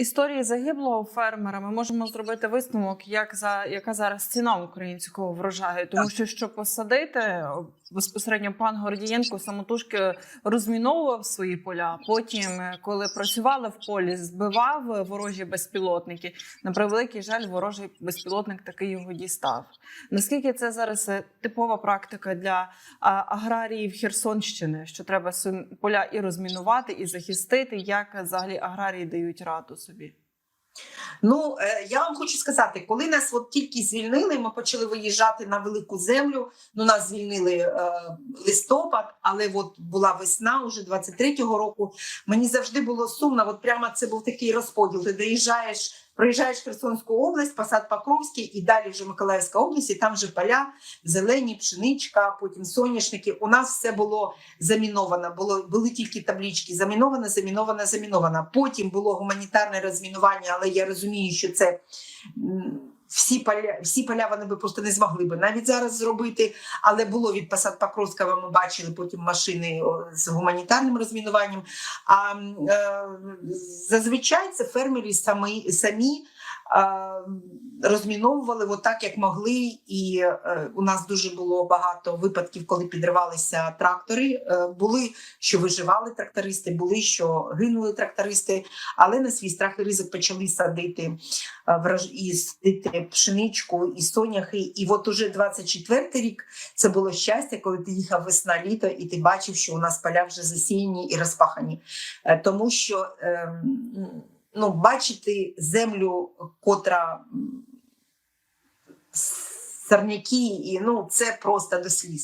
історії загиблого фермера ми можемо зробити висновок, як за яка зараз ціна українського врожаю, тому що щоб посадити безпосередньо пан Гордієнко самотужки розміновував свої поля. Потім, е, коли працювали в полі, збивав е, ворожі безпілотники. На превеликий жаль, ворожий безпілотник таки його дістав. Наскільки це зараз е, типова практика для аграріїв Херсонщини, що треба поля і розмінувати, і захистити, як взагалі аграрії дають раду собі? Ну е, я вам хочу сказати, коли нас от тільки звільнили, ми почали виїжджати на велику землю. Ну нас звільнили е, листопад, але от була весна уже 23-го року. Мені завжди було сумно. От прямо це був такий розподіл. Ти доїжджаєш, проїжджаєш Херсонську область, посад Покровський, і далі вже Миколаївська область, і там вже поля, зелені, пшеничка, потім соняшники. У нас все було заміновано. Було були тільки таблічки заміновано, заміновано, заміновано. Потім було гуманітарне розмінування, але я розумію, що це. Всі поля, всі поля вони би просто не змогли би навіть зараз зробити, але було від посад Покровського, ми бачили потім машини з гуманітарним розмінуванням. А е, зазвичай це фермери самі, самі розміновували отак, як могли. І е, у нас дуже було багато випадків, коли підривалися трактори. Е, були, що виживали трактористи, були, що гинули трактористи, але на свій страх і ризик почали садити е, і садити пшеничку і соняхи. І от уже 24 рік це було щастя, коли ти їхав весна літо, і ти бачив, що у нас поля вже засіяні і розпахані. Тому що ем, ну, бачити землю, котра сорняки, і ну це просто до сліз.